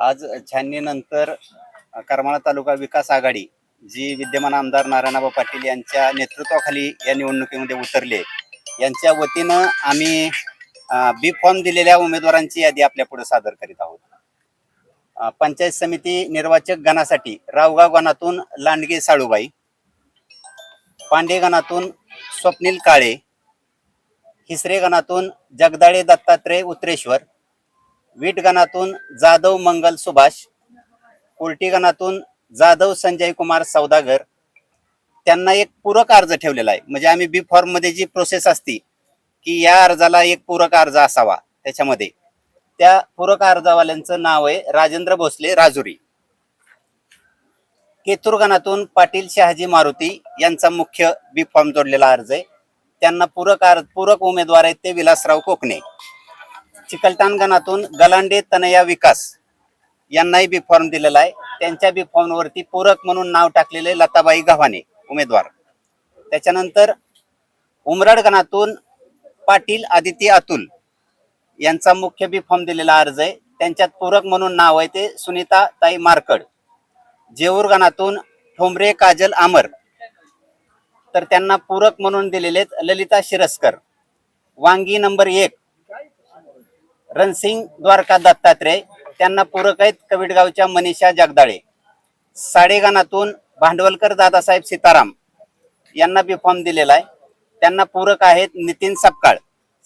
आज छाननीनंतर करमाळा तालुका विकास आघाडी जी विद्यमान आमदार नारायणाबा पाटील यांच्या नेतृत्वाखाली या निवडणुकीमध्ये उतरले. यांच्या वतीनं आम्ही बी फॉर्म दिलेल्या उमेदवारांची यादी आपल्या पुढे सादर करीत आहोत. पंचायत समिती निर्वाचक गणासाठी रावगाव गणातून लांडगे साळूबाई पांडे गणातून स्वप्नील काळे हिसरे गणातून जगदाळे दत्तात्रय उत्रेश्वर वीट गणातून जाधव मंगल सुभाष कोर्टी गणातून जाधव संजय कुमार सौदागर त्यांना एक पूरक अर्ज ठेवलेला आहे. म्हणजे आम्ही बी फॉर्ममध्ये जी प्रोसेस असती की या अर्जाला एक पूरक अर्ज असावा त्याच्यामध्ये. त्या पूरक अर्जावाल्यांचं नाव आहे राजेंद्र भोसले राजुरी. केतुरगणातून पाटील शहाजी मारुती यांचा मुख्य बी फॉर्म जोडलेला अर्ज आहे. त्यांना पूरक अर्ज पूरक उमेदवार आहेत ते विलासराव कोकणे. चिकलठाणगणातून गलांडे तनया विकास यांनाही बी फॉर्म दिलेला आहे. त्यांच्या बी फॉर्मवरती पूरक म्हणून नाव टाकलेले लताबाई गव्हाणे उमेदवार. त्याच्यानंतर उमराड गणातून पाटील आदित्य अतुल यांचा मुख्य बी फॉर्म दिलेला अर्ज आहे. त्यांच्यात पूरक म्हणून नाव आहे ते सुनीता ताई मार्कड. जेऊरगणातून ठोंबरे काजल आमर. तर त्यांना पूरक म्हणून दिलेले आहेत ललिता शिरस्कर. वांगी नंबर एक रणसिंग द्वारका दत्तात्रय त्यांना पूरक आहेत कविडगावच्या मनीषा जगदाळे. साडेगानातून भांडवलकर दादासाहेब सीताराम यांना बी फॉर्म दिलेला आहे. त्यांना पूरक आहेत नितीन सपकाळ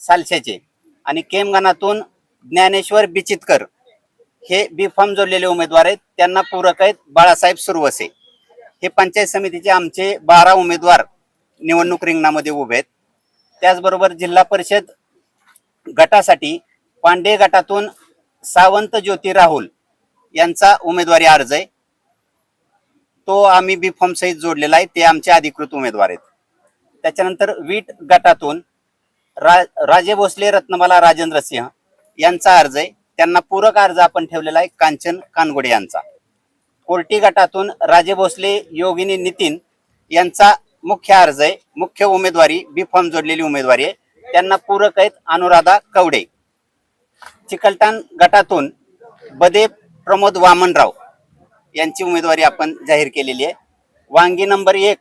सालशेचे. आणि केमगानातून ज्ञानेश्वर बिचितकर हे बी फॉर्म जोडलेले उमेदवार आहेत. त्यांना पूरक आहेत बाळासाहेब सुरवसे. हे पंचायत समितीचे आमचे बारा उमेदवार निवडणूक रिंगणामध्ये उभे आहेत. त्याचबरोबर जिल्हा परिषद गटासाठी पांडे गटातून सावंत ज्योती राहुल यांचा उमेदवारी अर्ज आहे. तो आम्ही बी फॉर्म सहित जोडलेला आहे. ते आमचे अधिकृत उमेदवार आहेत. त्याच्यानंतर वीट गटातून रा राजे भोसले रत्नमाला राजेंद्र सिंह यांचा अर्ज आहे. त्यांना पूरक अर्ज आपण ठेवलेला आहे. कांचन कानगोडे यांचा. कोर्टी गटातून राजे भोसले योगिनी नितीन यांचा मुख्य अर्ज आहे. मुख्य उमेदवारी बी फॉर्म जोडलेली उमेदवारी आहे. त्यांना पूरक आहेत अनुराधा कवडे. चिकलठाण गटातून बदे प्रमोद वामनराव यांची उमेदवारी आपण जाहीर केलेली आहे. वांगी नंबर एक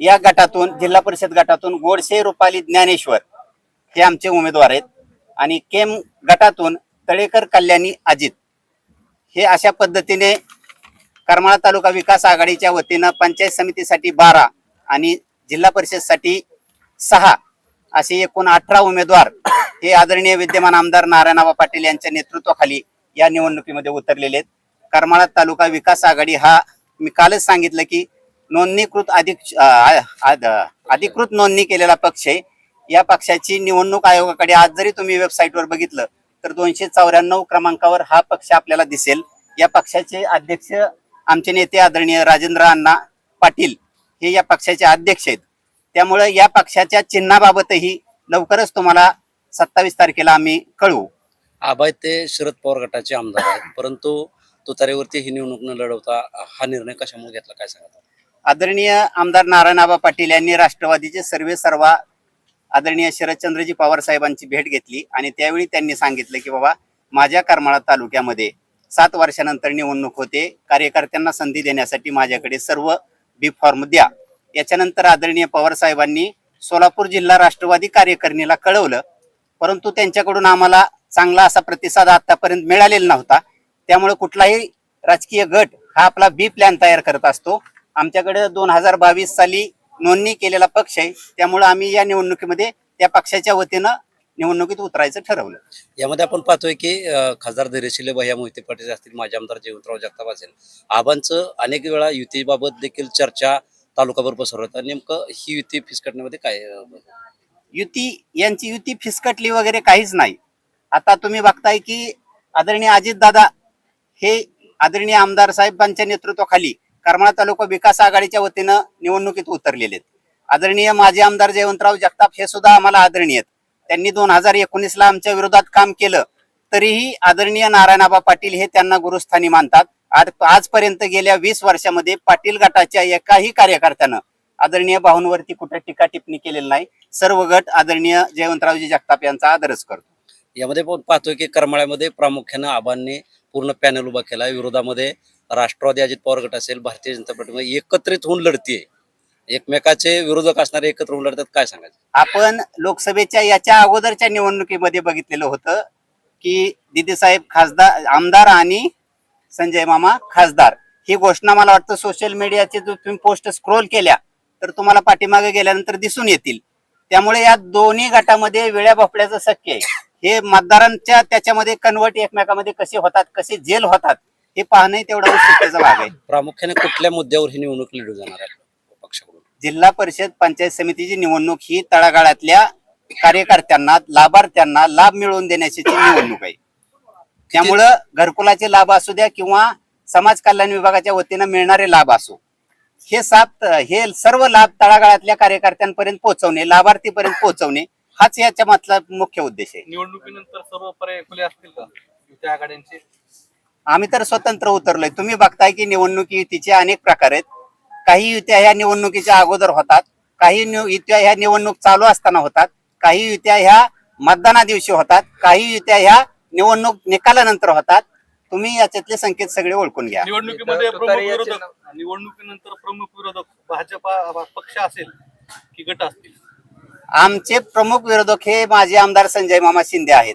या गटातून जिल्हा परिषद गटातून गोडसे रुपाली ज्ञानेश्वर हे आमचे उमेदवार आहेत. आणि केम गटातून तळेकर कल्याणी अजित हे अशा पद्धतीने करमाळा तालुका विकास आघाडीच्या वतीनं पंचायत समितीसाठी बारा आणि जिल्हा परिषदसाठी सहा असे एकूण अठरा उमेदवार हे आदरणीय विद्यमान आमदार नारायणबा पाटील यांच्या नेतृत्वाखाली या निवडणुकीमध्ये उतरलेले आहेत. करमाळा तालुका विकास आघाडी हा मी कालच सांगितलं की नोंदणीकृत अधिक अधिकृत नोंदणी केलेला पक्ष आहे. या पक्षाची निवडणूक आयोगाकडे आज जरी तुम्ही वेबसाईटवर बघितलं तर दोनशे चौऱ्याण्णव क्रमांकावर हा पक्ष आपल्याला दिसेल. या पक्षाचे अध्यक्ष आमचे नेते आदरणीय राजेंद्र अण्णा पाटील हे या पक्षाचे अध्यक्ष आहेत. त्यामुळे या पक्षाच्या चिन्हाबाबतही लवकरच तुम्हाला सत्तावीस तारखेला आम्ही कळवू. आबाई ते शरद पवार गटाचे आमदार आहेत. परंतु तुतारीवरती ही निवडणूक न लढवता हा निर्णय कशामुळे घेतला काय सांगता आदरणीय आमदार नारायणआबा पाटील यांनी राष्ट्रवादीचे सर्वे सर्वा आदरणीय शरदचंद्रजी पवार साहेबांची भेट घेतली आणि त्यावेळी त्यांनी सांगितलं की बाबा माझ्या करमाळा तालुक्यामध्ये सात वर्षानंतर निवडणूक होते. कार्यकर्त्यांना संधी देण्यासाठी माझ्याकडे सर्व बी फॉर्म द्या. याच्यानंतर आदरणीय पवार साहेबांनी सोलापूर जिल्हा राष्ट्रवादी कार्यकारिणीला कळवलं. परंतु त्यांच्याकडून आम्हाला चांगला असा प्रतिसाद आतापर्यंत मिळालेला नव्हता. त्यामुळे कुठलाही राजकीय गट हा आपला बी प्लॅन तयार करत असतो. आमच्याकडे दोन हजार बावीस साली नोंदणी केलेला पक्ष आहे. त्यामुळे आम्ही या निवडणुकीमध्ये त्या पक्षाच्या वतीनं निवडणुकीत उतरायचं ठरवलं. यामध्ये आपण पाहतोय की खासदार धैर्यशील भैया मोहिते पाटील असतील माझ्या आमदार जयवंतराव जगताप असेल. आबांचं अनेक वेळा युतीबाबत देखील चर्चा तालुकाभर पसरवतात नेमकं ही युती फिसकटण्यामध्ये काय युती यांची युती फिसकटली वगैरे काहीच नाही. आता तुम्ही बघताय की आदरणीय अजितदादा हे आदरणीय आमदार साहेबांच्या नेतृत्वाखाली करमाळा तालुका विकास आघाडीच्या वतीनं निवडणुकीत उतरलेले आहेत. आदरणीय माजी आमदार जयवंतराव जगताप हे सुद्धा आम्हाला आदरणीय आहेत. त्यांनी दोन हजार एकोणीसला आमच्या विरोधात काम केलं तरीही आदरणीय नारायणाबा पाटील हे त्यांना गुरुस्थानी मानतात. आज आजपर्यंत गेल्या वीस वर्षामध्ये पाटील गटाच्या एकाही कार्यकर्त्यानं आदरणीय भाऊंवरती कुठे टीका टिप्पणी केलेली नाही. सर्व गट आदरणीय जयवंतरावजी जगताप यांचा आदरच करतो. यामध्ये पण पाहतोय की करमाळ्यामध्ये प्रामुख्यानं आबांनी पूर्ण पॅनल उभा केला. विरोधामध्ये राष्ट्रवादी अजित पवार गट असेल भारतीय जनता पार्टी एकत्रित होऊन लढतीये. एकमेकाचे विरोधक असणारे एकत्र होऊन लढतात काय सांगायचं? आपण लोकसभेच्या याच्या अगोदरच्या निवडणुकीमध्ये बघितलेलं होतं की दिदीसाहेब खासदार आमदार आणि संजय मामा खासदार. ही घोषणा मला वाटतं सोशल मीडियाचे जो तुम्ही पोस्ट स्क्रोल केल्या तर तुम्हाला पाठीमागे गेल्यानंतर दिसून येतील. त्यामुळे या दोन्ही गटामध्ये वेळ्या भोपळ्याचं शक्य आहे. हे मतदारांच्या त्याच्यामध्ये कन्वर्ट एकमेकामध्ये कसे होतात कसे जेल होतात हे पाहणं तेवढा उत्सुकतेचा भाग आहे. प्रामुख्याने कुठल्या मुद्द्यावर ही निवडणूक लढू जाणार आहे पक्षाकडून? जिल्हा परिषद पंचायत समितीची निवडणूक ही तळागाळातल्या कार्यकर्त्यांना लाभार्थ्यांना लाभ मिळवून देण्याची निवडणूक आहे. त्यामुळं घरकुलाचे लाभ असू द्या किंवा समाज कल्याण विभागाच्या वतीनं मिळणारे लाभ असो. हे सात हे सर्व लाभ तळागाळातल्या कार्यकर्त्यांपर्यंत पोहोचवणे लाभार्थीपर्यंत पोहोचवणे हाच याच्या मागचा मुख्य उद्देश आहे. निवडणुकीनंतर सर्व पर्याय खुले असतील का? युती आघाड्यांचे? आम्ही तर स्वतंत्र उतरलोय. तुम्ही बघताय की निवडणुकी युतीचे अनेक प्रकार आहेत. काही युत्या ह्या निवडणुकीच्या अगोदर होतात. काही युत्या ह्या निवडणूक चालू असताना होतात. काही युत्या ह्या मतदाना दिवशी होतात. काही युत्या ह्या निवडणूक निकालानंतर होतात. तुम्ही याच्यातले संकेत सगळे ओळखून घ्या. निवडणुकीमध्ये प्रमुख विरोधक निवडणुकीनंतर प्रमुख विरोधक भाजपा पक्ष असेल की गट असतील? आमचे प्रमुख विरोधक हे माजी आमदार संजय मामा शिंदे आहेत.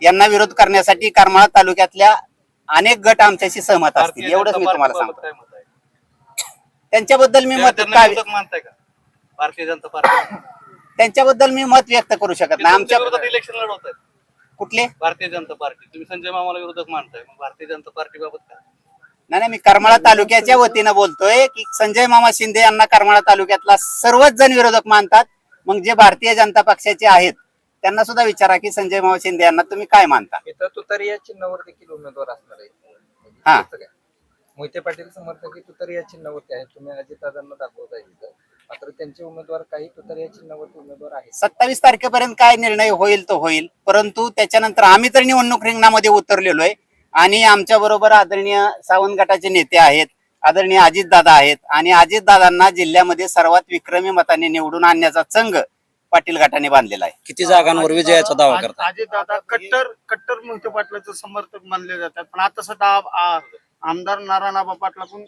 यांना विरोध करण्यासाठी करमाळा तालुक्यातल्या अनेक गट आमच्याशी सहमत असतील. एवढंच मी तुम्हाला सांगतो. त्यांच्याबद्दल मी मत मानताय का? भारतीय जनता पार्टी त्यांच्याबद्दल मी मत व्यक्त करू शकत नाही. आमच्या इलेक्शन लढवत आहेत कुठले? भारतीय जनता पार्टी. तुम्ही संजय मामाला विरोधक मानताय मग भारतीय जनता पार्टी बाबत काय? नाही नाही मी करमाळा तालुक्याच्या वतीनं बोलतोय की संजय मामा शिंदे यांना करमाळा तालुक्यातला सर्वच जण विरोधक मानतात. मग जे भारतीय जनता पक्षाचे आहेत त्यांना सुद्धा विचारा की संजय मामा शिंदे यांना तुम्ही काय मानता? इथं तुतारी या चिन्हावर देखील उमेदवार असणार आहे हा. मोहिते पाटील समर्थक हे तुतारी या चिन्हावरती आहेत. तुम्ही अजितदादांना दाखवताय तिथं मात्र त्यांचे उमेदवार काही तुतारी या चिन्हावरती उमेदवार आहेत. सत्तावीस तारखेपर्यंत काय निर्णय होईल तो होईल. परंतु त्याच्यानंतर आम्ही तर निवडणूक रिंगणामध्ये उतरलेलो आहे आणि आमच्या बरोबर आदरणीय सावंत गटाचे नेते आहेत आदरणीय अजितदादा आहेत. आणि अजितदादांना जिल्ह्यामध्ये सर्वात विक्रमी मताने निवडून आणण्याचा चंग पाटील गटाने बांधलेला आहे. किती जागांवर विजयाचा दावा करतात अजित दादा कट्टर कट्टर मोहिते पाटलाचं समर्थक मानले जातात. पण आता आ- आ- आमदार नारायणआबा पाटला पण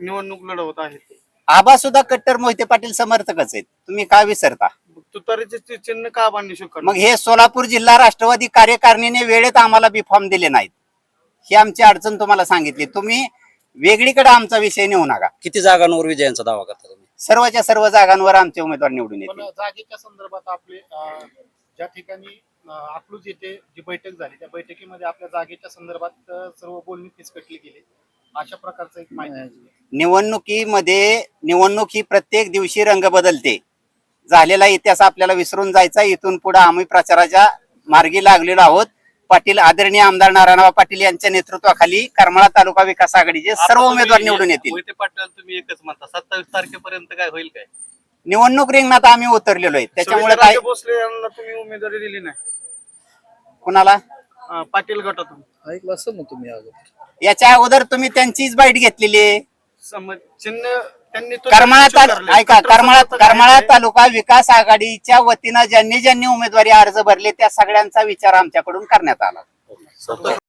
निवडणूक लढवत आहेत. आबा सुद्धा कट्टर मोहिते पाटील समर्थकच आहेत. तुम्ही का विसरता? तुतारीचे ते चिन्ह का बांधू शकत मग हे सोलापूर जिल्हा राष्ट्रवादी कार्यकारिणीने वेळेत आम्हाला बी फॉर्म दिले नाहीत. ही आमची अडचण तुम्हाला सांगितली. तुम्ही वेगळीकडे आमचा विषय नेऊ नका. किती जागांवर विजयांचा दावा करता तुम्ही? सर्वच्या सर्व जागांवर आमचे उमेदवार निवडून पण येतील जागेच्या संदर्भात आपले अं, ज्या ठिकाणी अं, अकलूज येथे जी बैठक झाली त्या बैठकीमध्ये आपल्या जागेच्या संदर्भात अं, सर्व बोलणी फिसकटली गेली. अशा प्रकारचं एक माहिती. निवडणुकीमध्ये निवडणूक ही प्रत्येक दिवशी रंग बदलते. झालेला इतिहास आपल्याला विसरून जायचा. इथून पुढे आम्ही प्रचाराच्या मार्गी लागलेलो आहोत. पाटील आदरणीय आमदार नारायणराव पाटील यांच्या नेतृत्वाखाली करमाळा तालुका विकास आघाडीचे सर्व उमेदवार निवडून येतील. पाटील तुम्ही एकच म्हणता. सत्तावीस तारखेपर्यंत काय होईल काय? निवडणूक रिंगणात आम्ही उतरलेलो आहे. त्याच्यामुळे काय भोसले यांना तुम्ही उमेदवारी दिली नाही. कुणाला? अं, पाटील गटातून ऐकलं असं ना तुम्ही अगोदर याच्या अगोदर तुम्ही त्यांचीच बाईट घेतलेली आहे सम- चिन्ह त्यांनी तो करमाळा. ऐका करमाळा करमाळा. तालुका विकास आघाडीच्या वतीनं ज्यांनी ज्यांनी उमेदवारी अर्ज भरले त्या सगळ्यांचा विचार आमच्याकडून करण्यात आला